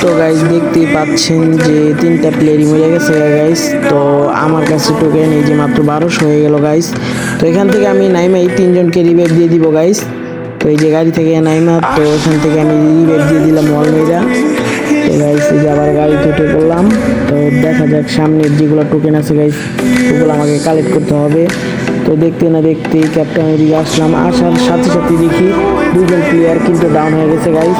তো গাইস দেখতেই পাচ্ছেন যে তিনটা প্লেয়ারই মরে গেছে গাইস তো আমার কাছে টোকেন এই যে মাত্র বারোশো হয়ে গেল গাইস তো এখান থেকে আমি নাইমাই তিনজনকে রিভাইভ দিয়ে দিব গাইস তো এই যে গাড়ি থেকে নাইমা, তো এখান থেকে আমি রিভাইভ দিয়ে দিলাম অলমেরা তো গাইস এই যে আবার গাড়ি উঠে পড়লাম তো দেখা যাক সামনের যেগুলো টোকেন আছে গাইস ওগুলো আমাকে কালেক্ট করতে হবে। তো দেখতে না দেখতে ক্যাপ্টেনের দিকে আসলাম। আসার সাথে সাথে দেখি দুজন প্লেয়ার কিন্তু ডাউন হয়ে গেছে গাইস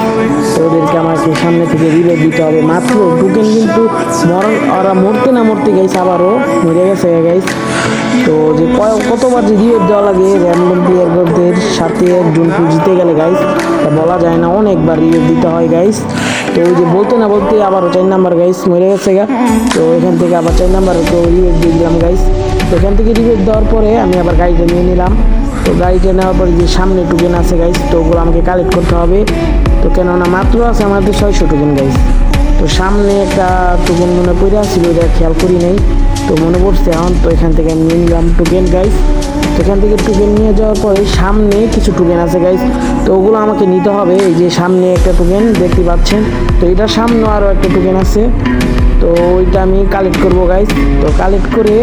তো ওদেরকে আমাকে সামনে থেকে রিভাইভ দিতে হবে। মাত্র টোকেন কিন্তু মরণ ওরা মরতে না মরতে গাইস আবারও মরে গেছে গাইস তো যে কতবার যে রিভাইভ দেওয়া লাগে র্যান্ডম প্লেয়ারদের সাথে একজন জিতে গেলে গাইস তা বলা যায় না। অনেকবার রিভাইভ দিতে হয় গাইস তো ওই যে বলতে না বলতে আবারও চার নাম্বার গাইস মরে গেছে গা। তো এখান থেকে আবার চার নাম্বার তো রিভাইভ দিয়ে দিলাম গাইস এখান থেকে রিভাইভ দেওয়ার পরে আমি আবার গাড়িটা নিয়ে নিলাম। তো গাড়িটা নেওয়ার পরে যে সামনে টুকেন আছে গাইস তো ওগুলো আমাকে কালেক্ট করতে হবে। তো কেননা মাত্র আছে আমাদের ছয়শো টুকেন গাইস তো সামনে একটা টুকেন মনে পড়ে আসছিল ওটা খেয়াল করি নাই। তো মনে পড়ছে এখন, তো এখান থেকে আমি নিয়ে নিলাম টুকেন গাইস তো এখান থেকে টুকেন নিয়ে যাওয়ার পরে সামনে কিছু টুকেন আছে গাইস তো ওগুলো আমাকে নিতে হবে, এই যে সামনে একটা টুকেন, দেখতে পাচ্ছেন? তো এটার সামনে আরও একটা টুকেন আছে। তো ওইটা আমি কালেক্ট করব গাইস তো কালেক্ট করে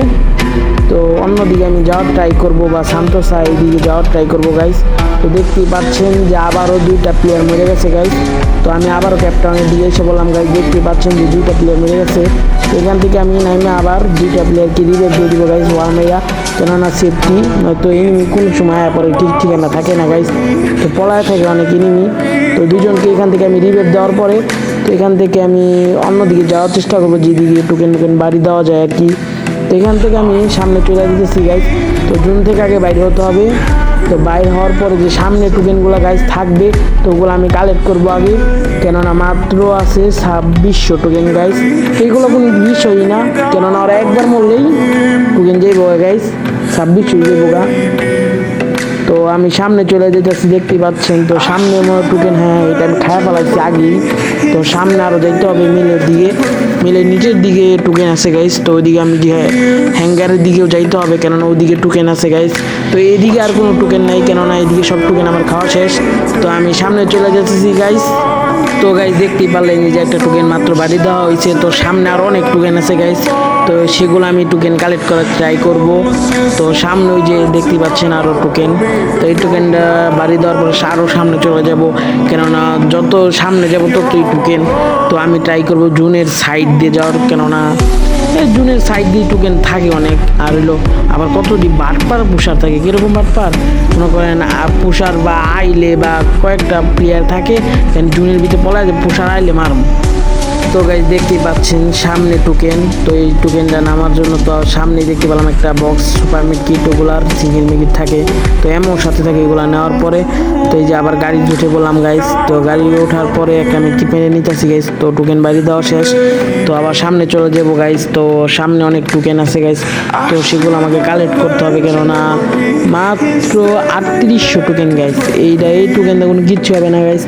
তো অন্যদিকে আমি যাওয়ার ট্রাই করব বা সান্তোসা এইদিকে যাওয়ার ট্রাই করব গাইস তো দেখতেই পাচ্ছেন যে আবারও দুইটা প্লেয়ার মরে গেছে গাইস তো আমি আবারও ক্যাপ্টেনের দিকে এসে বললাম গাইস দেখতেই পাচ্ছেন যে দুইটা প্লেয়ার মরে গেছে। এখান থেকে আমি নাইমে আবার দুইটা প্লেয়ারকে রিভাইভ দিয়ে দিব গাইস ওয়ার মেয়া কেননা সেফটি নয়তো এনিমি কোন সময় আয়া পরে ঠিক ঠিকানা থাকে না গাইস তো পলায় থাকে অনেক এনিমি তো দুজনকে এখান থেকে আমি রিভেট দেওয়ার পরে, তো এখান থেকে আমি অন্যদিকে যাওয়ার চেষ্টা করব, যেদিকে টোকেন টোকেন বাড়ি দেওয়া যায় আর কি। তো এখান থেকে আমি সামনে চলে দিতেছি গাইজ তো জুন থেকে আগে বাইরে হতে হবে। তো বাইর হওয়ার পরে যে সামনে টোকেনগুলো গাইস থাকবে, তো ওগুলো আমি কালেক্ট করব আগে। কেননা মাত্র আছে ছাব্বিশশো টোকেন গাইস এইগুলো কোনো বিষয়ই না। কেননা ওরা একবার মরলেই টোকেন যাইব গাইস ছাব্বিশশো যেই গা। তো আমি সামনে চলে যেতেছি দেখতে পাচ্ছেন তো, সামনে আমার টোকেন হ্যাঁ এটা আমি খায়া ফেলাইছি আগেই। তো সামনে আরও যাইতে হবে মিলের দিকে। মিলের নিচের দিকে টোকেন আছে গাইস তো ওইদিকে আমি হ্যাঙ্গারের দিকেও যাইতে হবে, কেননা ওইদিকে টোকেন আছে গাইস তো এইদিকে আর কোনো টুকেন নাই, কেননা এইদিকে সব টুকেন আমার খাওয়া শেষ। তো আমি সামনে চলে যেতেছি গাইস তো গাইস দেখতেই পারলেন যে একটা টুকেন মাত্র বাড়ি দেওয়া হয়েছে তো সামনে আরও অনেক টুকেন আছে গাইস তো সেগুলো আমি টোকেন কালেক্ট করার ট্রাই করব। তো সামনে ওই যে দেখতে পাচ্ছেন আরও টোকেন তো এই টোকেনটা বাড়ি দেওয়ার পরে আরও সামনে চলে যাব। কেননা যত সামনে যাব ততই টোকেন তো আমি ট্রাই করব জুনের সাইড দিয়ে যাওয়ার। কেননা জুনের সাইড দিয়ে টোকেন থাকে অনেক। আর হলো আবার কতটি বাটপার, পুষার থাকে। কীরকম বাটপার? মনে করেন পুষার বা আইলে বা কয়েকটা প্লেয়ার থাকে জুনের ভিতরে পলায় যে পুষার আইলে মারম তো গাইজ দেখতেই পাচ্ছেন, সামনে টোকেন তো এই টোকেনটা নামার জন্য তো সামনে দেখতে পেলাম একটা বক্স সুপার মিট কিট ওগুলার সিঙ্গেল মিকিট থাকে। তো এমন সাথে থাকে এগুলো নেওয়ার পরে, তো এই যে আবার গাড়ি উঠে বললাম গাইজ তো গাড়ি ওঠার পরে একটা আমি কিপেনে নিতেছি গাইজ তো টোকেন বাইরে দেওয়া শেষ। তো আবার সামনে চলে যাব গাইজ তো সামনে অনেক টোকেন আছে গাইজ তো সেগুলো আমাকে কালেক্ট করতে হবে কেননা মাত্র আটত্রিশশো টোকেন গাইস এইটা, এই টোকেনটা কোনো কিচ্ছু হবে না গাইস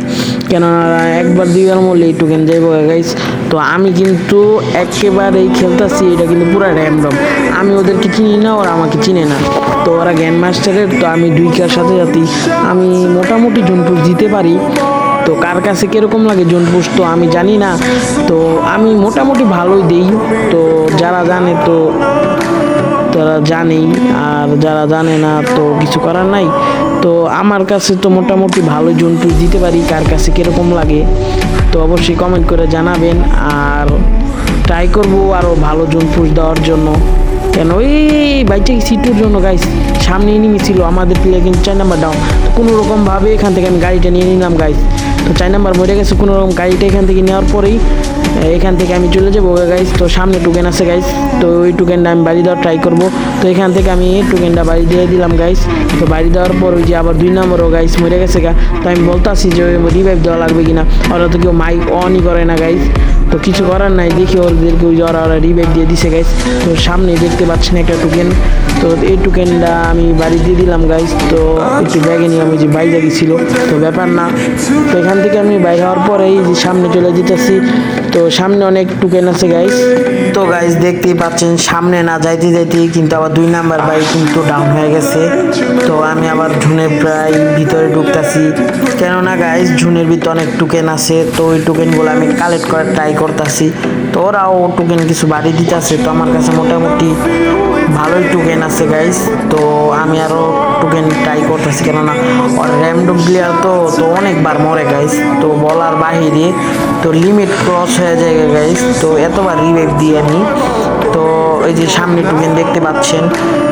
কেননা একবার, দুইবার মরলে এই টোকেন যাইব গাইস তো আমি কিন্তু একেবারেই খেলতেছি, এটা কিন্তু পুরো র্যামডম আমি ওদেরকে চিনি না, ওরা আমাকে চিনে না। তো ওরা গ্যান মাস্টারের তো আমি দুইকার সাথে সাথে, আমি মোটামুটি জুনপুর দিতে পারি। তো কার কাছে কীরকম লাগে জুনপুষ তো আমি জানি না। তো আমি মোটামুটি ভালোই দিই। তো যারা জানে, তো তারা জানেই, আর যারা জানে না তো কিছু করার নাই। তো আমার কাছে তো মোটামুটি ভালো জন্তু দিতে পারি, কার কাছে কীরকম লাগে, তো অবশ্যই কমেন্ট করে জানাবেন। আর ট্রাই করব আরও ভালো জুনপুষ দেওয়ার জন্য। কেন? ওই বাইচে সিটুর জন্য গাইস সামনে এনিমি ছিল, আমাদের প্লেয়ার কিন্তু চার নাম্বার ডাউন কোনো রকমভাবে এখান থেকে আমি গাড়িটা নিয়ে নিলাম গাইস তো চার নাম্বার মরে গেছে কোনো রকম গাড়িটা এখান থেকে নেওয়ার পরেই এখান থেকে আমি চলে যাব গাইজ তো সামনে টুকেন আছে গাইজ তো ওই টুকেনটা আমি বাড়ি দেওয়ার ট্রাই করব। তো এখান থেকে আমি টুকেনটা বাড়ি দিয়ে দিলাম গাইজ তো বাড়ি দেওয়ার পর ওই যে আবার দুই নম্বরও গাইজ মরে গেছে গা। তো আমি বলতে বলতাছি যে রিভাইভ দেওয়া লাগবে কিনা? ওরা তো কেউ মাইক অনই করে না গাইস তো কিছু করার নাই, দেখি ওদেরকে ওই যে ওরা রিভাইভ দিয়ে দিছে গাইস তো সামনে দেখতে পাচ্ছেন একটা টোকেন তো এই টোকেনটা আমি বাড়ি দিয়ে দিলাম গাইস তো একটু ব্যাগে নিয়ে আমি যে বাইরে গেছিল, তো ব্যাপার না। তো এখান থেকে আমি বাইরে হওয়ার পরেই যে সামনে চলে যেতেছি। তো সামনে অনেক টোকেন আছে গাইস তো গাইস দেখতেই পাচ্ছেন, সামনে না যাইতে যাইতে কিন্তু আবার দুই নাম্বার বাইক কিন্তু ডাউন হয়ে গেছে। তো আমি আবার ঝুনে প্রায় ভিতরে ঢুকতেছি। কেননা গাইস ঝুনের ভিতরে অনেক টোকেন আছে। তো ওই টোকেনগুলো আমি কালেক্ট করার ট্রাই করতেছি। তো ওরাও টোকেন কিছু বাড়ি দিতেছে, তো আমার কাছে মোটামুটি ভালোই টোকেন আছে গাইস তো আমি আরও টোকেন ট্রাই করতেছি, কেননা র্যান্ডম প্লেয়ার তো তো অনেকবার মরে গাইস তো বলার বাহিরে তো লিমিট ক্রস হয়ে যায় গাইস তো এতবার রিভাইভ দিই আমি তো এই যে সামনে টোকেন দেখতে পাচ্ছেন,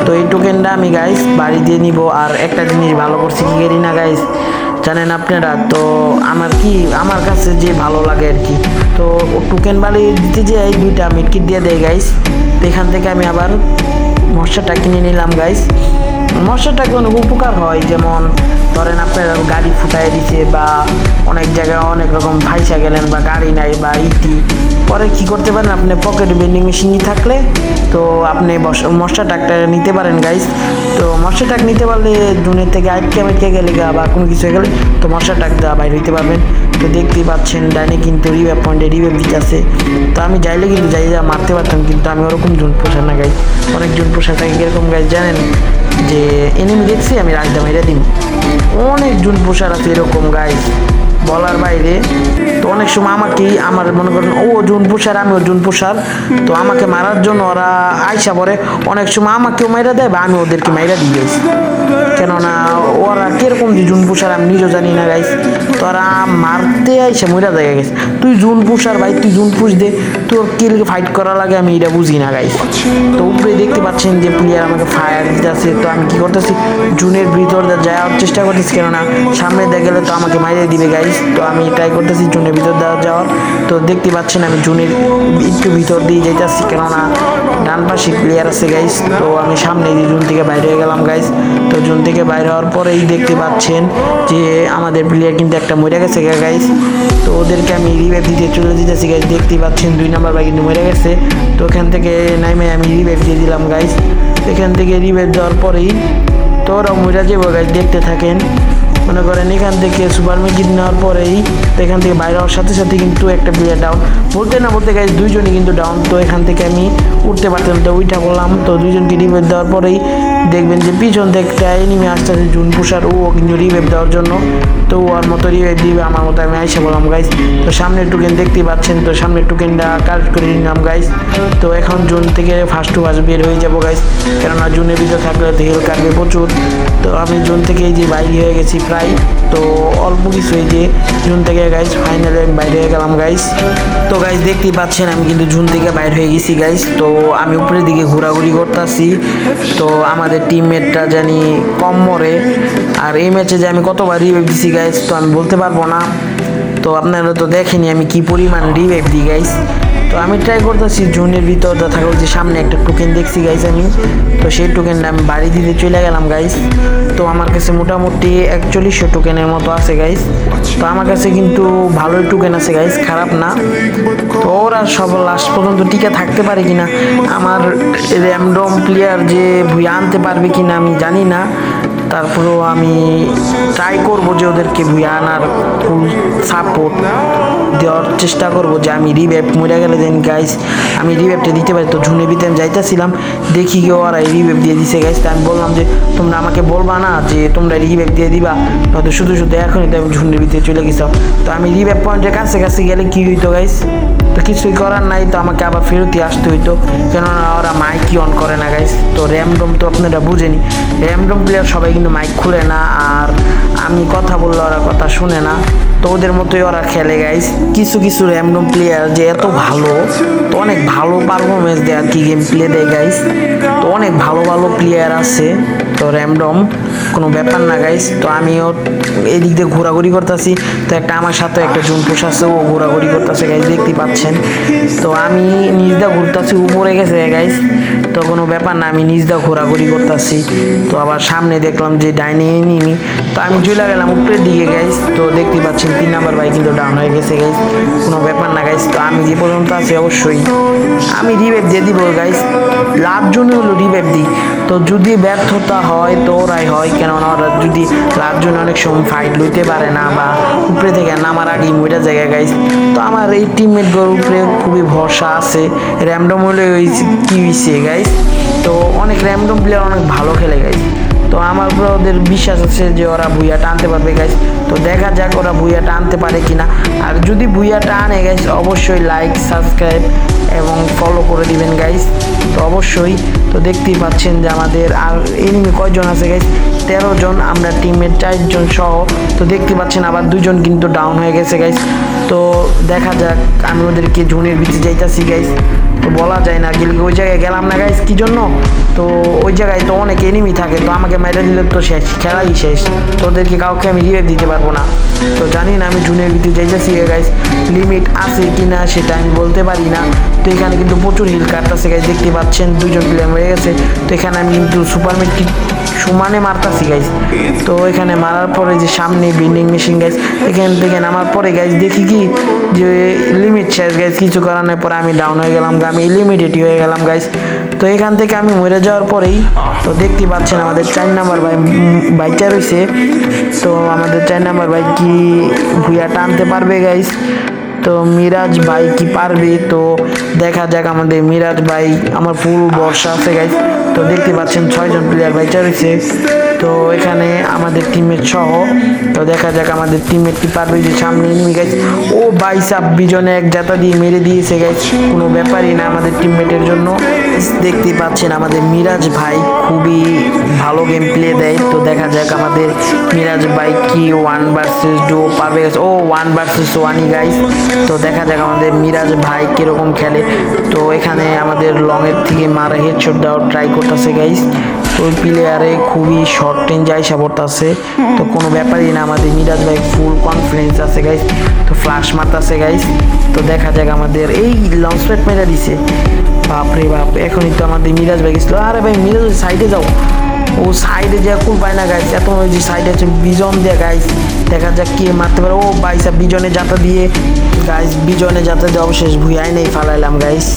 তো এই টোকেনটা আমি গাইস বাড়ি দিয়ে নিব। আর একটা জিনিস ভালো করছি, কি না গাইস জানেন আপনারা, তো আমার কি, আমার কাছে যে ভালো লাগে আর কি। তো টুকেন বালি দিতে যে এই দুইটা মিটকিট দিয়ে দেয় গাইস এখান থেকে আমি আবার মশাটা কিনে নিলাম গাইস মশাটা কোনো উপকার হয়, যেমন ধরেন আপনার গাড়ি ফুটাই দিছে বা অনেক জায়গায় অনেক রকম ফাইসা গেলেন বা গাড়ি নাই বা ইটি পরে কি করতে পারেন, আপনি পকেট বেন্ডিং মেশিনই থাকলে তো আপনি মশা টাকটা নিতে পারেন গাইস তো মশা টাক নিতে পারলে দুনের থেকে আটকে আটকে গেলে গা বা কোনো কিছু হয়ে গেলে তো মশা টাক দেওয়া বাইরে হইতে পারবেন। তো দেখতেই পাচ্ছেন, ডাইনে কিন্তু রিভেপ পয়েন্টে রিভেপ দিতে আছে তো আমি যাইলে কিন্তু যাই যা মারতে পারতাম, কিন্তু আমি ওরকম জুন পোষা না গাই অনেক জুন পোষা থাকে, কীরকম গাইজ জানেন? যে এনিমি দেখছি, আমি রাখতাম এটা দিন অনেক জুন পোষার আছে এরকম গাইজ বলার বাইরে, তো অনেক সময় আমাকেই আমার মনে করেন, ও জুন পোষার, আমি জুন পোষার। তো আমাকে মারার জন্য ওরা আইসা পরে অনেক সময় আমাকেও মাইরা দেয় বা আমি ওদেরকে মাইরা দিয়ে কেননা জুন পোষার আমি নিজেও জানি না গাইস তোরা মারতে আইসে মইরা দেখা গেছে। তুই জুন পুষার ভাই, তুই জুন পুষ দে। তোর কিল ফাইট করা লাগে আমি এটা বুঝি না গাইস তো উপরে দেখতে পাচ্ছেন যে প্লেয়ার আমাকে ফায়ার দিতেছে। তো আমি কি করতেছি? জুনের ভিতর যাওয়ার চেষ্টা করতেছি, কেননা সামনে দিয়ে গেলে তো আমাকে মাইরে দিবে গাইস তো আমি ট্রাই করতেছি জুনের ভিতর দেওয়া যাওয়ার। তো দেখতে পাচ্ছেন আমি জুনের একটু ভিতর দিয়ে যাইতেছি, কেননা ডান পাশে প্লেয়ার আছে গাইস তো আমি সামনে দিয়ে জুন থেকে বাইরে হয়ে গেলাম গাইস তো জুন থেকে বাইরে হওয়ার পরেই দেখতে পাচ্ছেন যে আমাদের প্লেয়ার কিন্তু একটা মরে গেছে গাইস তো ওদেরকে আমি রিভাইভ দিতে চলে দিতেছি গাইস দেখতেই পাচ্ছেন, দুই নাম্বার ভাই কিন্তু মরে গেছে। তো ওখান থেকে নাইমে আমি রিভাইভ দিয়ে দিলাম গাইস এখান থেকে রিভাইভ দেওয়ার পরেই তো ওরা মরে যাব গাইস দেখতে থাকেন। মনে করেন এখান থেকে সুপার মেজিক নেওয়ার পরেই তো এখান থেকে বাইরে হওয়ার সাথে সাথে কিন্তু একটা প্লেয়ার ডাউন বলতে না বলতে গাইজ দুইজনই কিন্তু ডাউন তো এখান থেকে আমি উঠতে পারতাম তো উইটা বললাম। তো দুইজনকে রিভেভ দেওয়ার পরেই দেখবেন যে পিছন থেকে এনিমি আসতেছে জুন পুষার, ও কিন্তু রিভেভ দেওয়ার জন্য। তো ওর মতো রিভেভ দিবে, আমার মতো আমি আইসা বললাম গাইস তো সামনের টুকেন দেখতেই পাচ্ছেন, তো সামনের টুকেনটা কালেক্ট করে নিলাম গাইজ তো এখন জুন থেকে ফার্স্ট টু ফার্স্ট বের হয়ে যাব গাইস কেননা জুনের ভিতরে থাকলে তো হেল কাটবে প্রচুর। তো আমি জুন থেকে এই যে বাইরে হয়ে গেছি প্রায়, তো অল্প কিছু এই যে জুন থেকে গাইস ফাইনালে আমি বাইরে হয়ে গেলাম গাইস তো গাইস দেখতেই পাচ্ছেন, আমি কিন্তু জুন থেকে বাইরে হয়ে গেছি গাইস তো আমি উপরের দিকে ঘোরাঘুরি করতেছি। তো আমাদের টিমমেটটা জানি কম মরে। আর এই ম্যাচে যে আমি কতবার রিভাইভ দিছি গাইস তো আমি বলতে পারব না। তো আপনারা তো দেখেনি আমি কি পরিমাণ রিভাইভ দিই গাইজ তো আমি ট্রাই করতেছি জুনের ভিতর থাকো যে সামনে একটা টোকেন দেখছি গাইস আমি। তো সেই টোকেনটা আমি বাড়ি দিতে চলে গেলাম গাইস তো আমার কাছে মোটামুটি একচল্লিশশো টোকেনের মতো আছে গাইস তো আমার কাছে কিন্তু ভালোই টোকেন আছে গাইস খারাপ না। তো ওরা সব লাস্ট পর্যন্ত টিকে থাকতে পারে কিনা, আমার র্যান্ডম প্লেয়ার যে ভুইয়া আনতে পারবে কিনা আমি জানি না। তারপরেও আমি ট্রাই করব যে ওদেরকে আনার ফুল সাপোর্ট দেওয়ার চেষ্টা করব যে আমি রিভ্যাপ মরে গেলে দেন গাইস আমি রিভ্যাপটা দিতে পারি। তো ঝুনে আমি যাইতেছিলাম, দেখি কি ওরা রিভ্যাপ দিয়ে দিছে। গাইস তো আমি বললাম যে, তোমরা আমাকে বলবা না যে তোমরা রিভ্যাপ দিয়ে দিবা? নয়তো শুধু শুধু এখনই তো আমি ঝুনের ভিতরে চলে গেছিলাম। তো আমি রিভ্যাপ পয়েন্টের কাছে কাছে গেলে কী হইতো গাইস তো কিছুই করার নাই তো আমাকে আবার ফেরতই আসতে হইতো। কেননা ওরা মাইকই অন করে না গাইস তো র্যামডম তো আপনারা বুঝেনি র্যামডম প্লেয়ার সবাই কিন্তু মাইক খুলে না আর আমি কথা বললে ওরা কথা শুনে না। তো ওদের মতোই ওরা খেলে গাইস কিছু কিছু র্যামডম প্লেয়ার যে এত ভালো, তো অনেক ভালো পারফরমেন্স দেয় আর কি গেম প্লে দেয় গাইস তো অনেক ভালো ভালো প্লেয়ার আছে। তো র্যামডম কোনো ব্যাপার না গাইস তো আমিও এদিক দিয়ে ঘোরাঘুরি করতেছি। তো একটা আমার সাথে একটা জুনপুষ আছে, ও ঘোরাঘুরি করতেছে গাইস দেখতে পাচ্ছেন। তো আমি নিজদা ঘুরতেছি, উপরে গেছে গাইস তো কোনো ব্যাপার না, আমি নিজদা ঘোরাঘুরি করতেছি। তো আবার সামনে দেখলাম যে ডাইনে নিমি তো আমি চলে গেলাম উপরের দিকে গাইস তো দেখতে পাচ্ছেন, তিন নাম্বার বাইক কিন্তু ডাউন হয়ে গেছে গাইস কোনো ব্যাপার না গাইস তো আমি যে পর্যন্ত আছি, অবশ্যই আমি রিভাইভ দিয়ে দিব গাইস লাভ জন্য হলো রিভাইভ দিই তো যদি ব্যর্থতা হয় তো ওরাই হয়, কেননা ওরা যদি লাভ জন্য অনেক সময় ফাইট লইতে পারে না বা উপরে থেকে নামার আগেই মইটা জায়গায় গাইস তো আমার এই টিমমেটগুলোর উপরে খুবই ভরসা আছে। র্যান্ডম হলে ওই কি হয়েছে গাইস তো অনেক র্যান্ডম প্লেয়ার অনেক ভালো খেলে গাইস তো আমার উপরে ওদের বিশ্বাস আছে যে ওরা ভুইয়াটা টানতে পারবে গাইস তো দেখা যাক ওরা ভুইয়াটা টানতে পারে কিনা। আর যদি ভুইয়াটা টানে গাইস অবশ্যই লাইক সাবস্ক্রাইব এবং ফলো করে দিবেন গাইস তো অবশ্যই তো দেখতেই পাচ্ছেন যে আমাদের আর এনিমি কয়জন আছে গাইস তেরো জন, আমরা টিমের চারজন সহ তো দেখতে পাচ্ছেন আবার দুজন কিন্তু ডাউন হয়ে গেছে গাইস তো দেখা যাক, আমি ওদেরকে ঝুনের ভিতরে যাইতাছি গাইস তো বলা যায় না, গেলে ওই জায়গায় গেলাম না গাইস কি জন্য? তো ওই জায়গায় তো অনেক এনিমি থাকে, তো আমাকে মেরে দিলে তো শেষ, খেলাই শেষ। তো ওদেরকে কাউকে আমি রিভাইভ দিতে পারব না। তো জানি না, আমি জুনের ভিতরে যাইতেছি গাইস লিমিট আছে কি না সেটা আমি বলতে পারি না। তো এখানে কিন্তু প্রচুর হিল কাটতেছে গাইস দেখতে পাচ্ছেন, দুজন প্লেয়ার মেরে গেছে। তো এখানে আমি কিন্তু সুপার মিট সমানে মারতাছি গাইস তো এখানে মারার পরে যে সামনে বিল্ডিং মেশিন গাইস এখান থেকে নামার পরে গাইস দেখি কি? যে লিমিট শেষ গাইস কিছু কারণের পরে আমি ডাউন হয়ে গেলাম, আমি ইলিমিডিয়েট হয়ে গেলাম গাইস তো এখান থেকে আমি মরে যাওয়ার পরেই, তো দেখতে পাচ্ছেন আমাদের চার নাম্বার ভাই বাইকটা রয়েছে। তো আমাদের চার নাম্বার ভাই কি ভুইয়া টানতে পারবে গাইস তো মিরাজ ভাই কি পারবে? তো দেখা যাক আমাদের মিরাজ ভাই, আমার পুরো বর্ষা আছে গাই তো দেখতে পাচ্ছেন ছয়জন প্লেয়ার ভাই রয়েছে তো এখানে আমাদের টিমের সহ, তো দেখা যাক আমাদের টিমের কি পারবে যে সামনে এনিমি গাইস ও বাইসাব বিজনে এক জাতা দিয়ে মেরে দিয়েছে গাইস কোনো ব্যাপারই না আমাদের টিমমেটের জন্য। দেখতেই পাচ্ছেন আমাদের মিরাজ ভাই খুবই ভালো গেম প্লে দেয়। তো দেখা যাক আমাদের মিরাজ ভাই কি ওয়ান ভার্সেস ডু পারবে। ও ওয়ান ভার্সেস ওয়ানই গাইস তো দেখা যাক আমাদের মিরাজ ভাই কীরকম খেলে। তো এখানে আমাদের লংয়ের থেকে মারা হেডশট দেওয়ার ট্রাই করতেছে গাইস ওই প্লেয়ারে খুবই শর্ট রেঞ্জ আইসা পড়তেছে তো কোনো ব্যাপারই না, আমাদের মিরাজ ভাই ফুল কনফিডেন্স আছে গাইস তো ফ্লাশ মারতেছে গাইস তো দেখা যাক আমাদের, এই লঞ্চ প্যাড মেরে দিছে। বাপরে বাপ, এখনই তো আমাদের মিরাজ ভাই গেছিল। আরে ভাই, মিরাজ সাইডে যাও। ও সাইডে যে কুল পায় না গাইস এত যে সাইডে আছে বিজন দিয়ে গাইস দেখা যাক কে মারতে পারে। ও বাইসা বিজনে যাতা দিয়ে গাইস বিজনে যাতা দিয়ে অবশেষ ভুইয়াই নেই ফালাইলাম গাইস